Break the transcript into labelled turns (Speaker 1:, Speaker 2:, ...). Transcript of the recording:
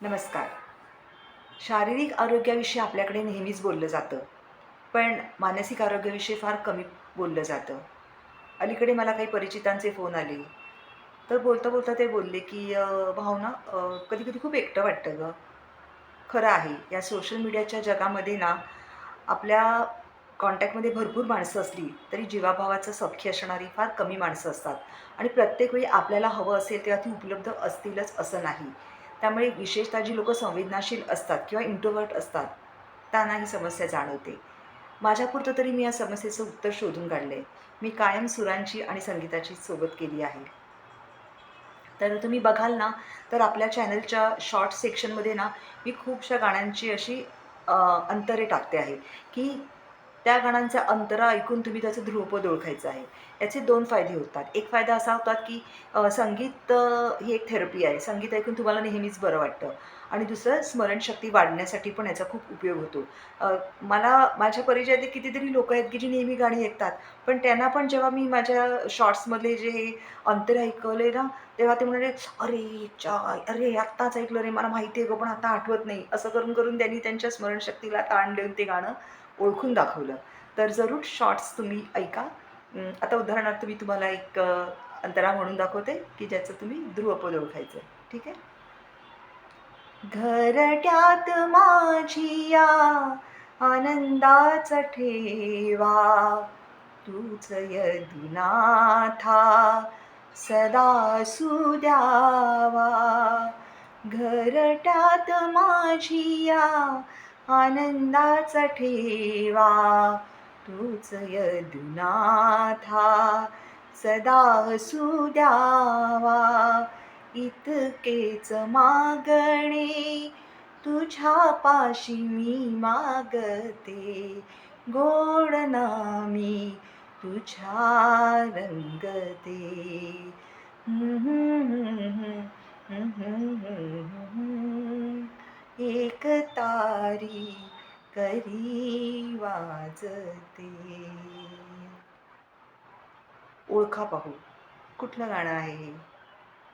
Speaker 1: नमस्कार. शारीरिक आरोग्याविषयी आपल्याकडे नेहमीच बोललं जातं पण मानसिक आरोग्याविषयी फार कमी बोललं जातं. अलीकडे मला काही परिचितांचे फोन आले तर बोलता बोलता ते बोलले की भावना कधी कधी खूप एकटं वाटतं गं. खरं आहे या सोशल मीडियाच्या जगामध्ये ना आपल्या कॉन्टॅक्टमध्ये भरपूर माणसं असली तरी जीवाभावाचं सख्य असणारी फार कमी माणसं असतात. आणि प्रत्येक वेळी आपल्याला हवं असेल तेव्हा ती उपलब्ध असतीलच असं नाही. त्यामुळे विशेषतः जी लोकं संवेदनाशील असतात किंवा इंट्रोवर्ट असतात त्यांना ही समस्या जाणवते. माझ्यापुरतं तरी मी या समस्येचं उत्तर शोधून काढलं आहे मी कायम सुरांची आणि संगीताची सोबत केली आहे. तर तुम्ही बघाल ना तर आपल्या चॅनलच्या शॉर्ट सेक्शनमध्ये ना मी खूपशा गाण्यांची अशी अंतरे टाकते आहे. की त्या गाण्यांचा अंतरा ऐकून तुम्ही त्याचं ध्रुवपद ओळखायचं आहे. याचे दोन फायदे होतात. एक फायदा असा होतात की संगीत ही एक थेरपी आहे. संगीत ऐकून तुम्हाला नेहमीच बरं वाटतं. आणि दुसरं स्मरणशक्ती वाढण्यासाठी पण याचा खूप उपयोग होतो. मला माझ्या परिचयात कितीतरी लोक आहेत की जी नेहमी गाणी ऐकतात. पण त्यांना पण जेव्हा मी माझ्या शॉर्ट्समधले जे हे अंतर ऐकवले ना तेव्हा ते म्हणाले अरे चाय अरे आत्ताच ऐकलं रे मला माहिती आहे गं पण आता आठवत नाही. असं करून करून त्यांनी त्यांच्या स्मरणशक्तीला ताण देऊन ते गाणं ओळखून दाखवलं. तर जरूर शॉर्ट्स तुम्ही ऐका. आता उदाहरणार्थ मी तुम्हाला एक अंतरा म्हणून दाखवते की ज्याचं तुम्ही ध्रुवपद ओळखायचं ठीक आहे? घरट्यात माझिया आनंदाचा ठेवा तूच यदिनाथा सदा सुद्यावा घरट्यात माझिया आनंदाचा ठेवा. तूच यदुनाथा सदा सुद्यावा इतकेच मागणे तुझ्या पाशी मी मागते. गोड नामी तुझ्या रंगते एक तारी करी वाजते. ओळखा पाहू कुठलं गाणं आहे हे?